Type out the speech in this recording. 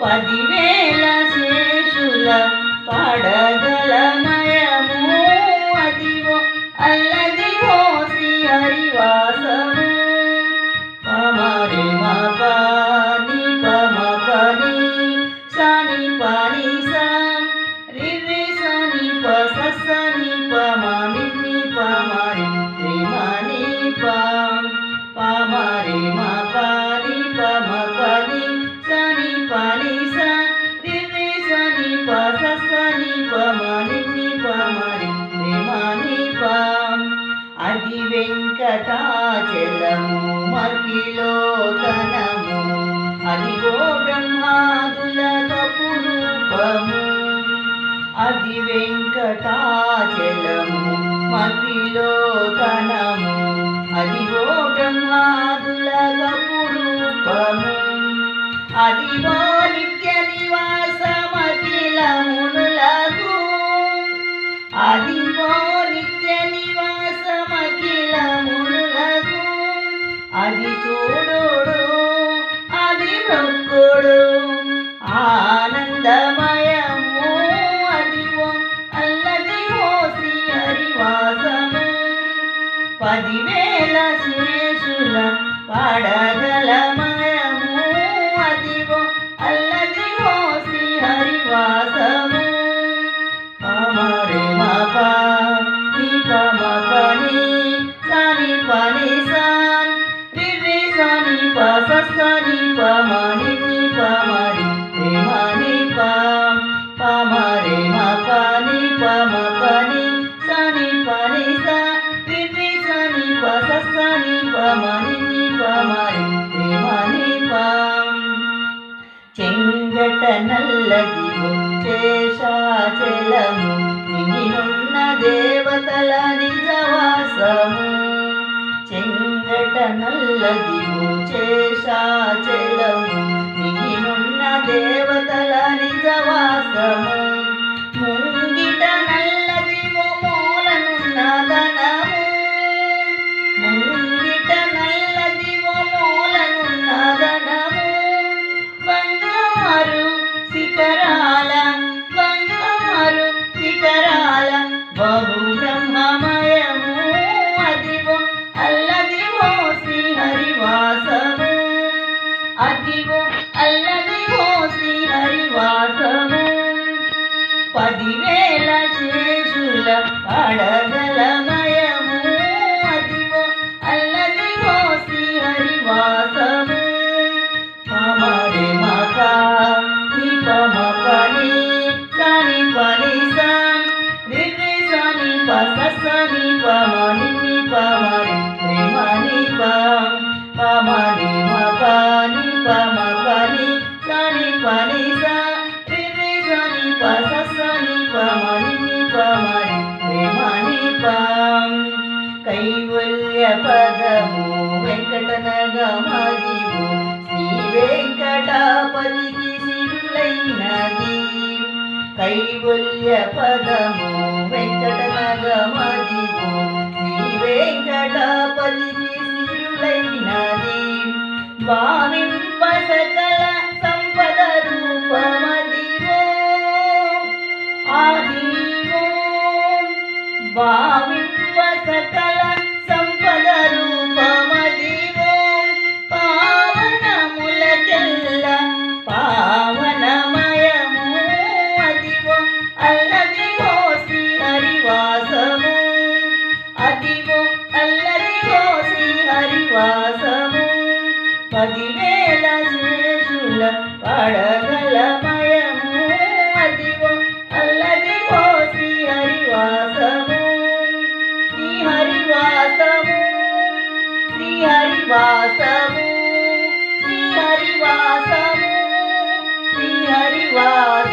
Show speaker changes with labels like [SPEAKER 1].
[SPEAKER 1] పదివేల శేషుల పడగలమయము అదివో అల్లది అల్లదివో హరివాసము. పమరి మపని మకిలో తనము అదిగో బ్రహ్మాదుల కపురూపము అదిగో నిత్య నివాసమఖిల మునులకు అదిగో నిత్య నివాసమఖిల మునులకు అది చూడుడు అది నొక్కుడు. ఆనందమయము పదివేల శేషుల పడగలమయము అదివో అల్లదివో శ్రీ హరివాసము పమరే మప ని పమ పని సని పని సన్ రివి సని ప సని పమ ని పమరి ప్రేమని పం పమరి మప ని నల్లది శేషాచలము నిన్నున్న దేవతల నిజవాసము. చెంగట నల్లది శేషాచలము Mama. కైవల్య పదము వెంకటనగమదివు శ్రీ వెంకటాపతికి సిరులైనది కైవల్య పదము వెంకటనగమదివు శ్రీ వెంకటాపతికి సిరులైనది భావింప పదివేల శేషుల పడగల మయము అదివో అల్లది ఓ శ్రీ హరివాసము. శ్రీ హరివాసము శ్రీ హరివాసము శ్రీ హరివాసము శ్రీ హరివాసము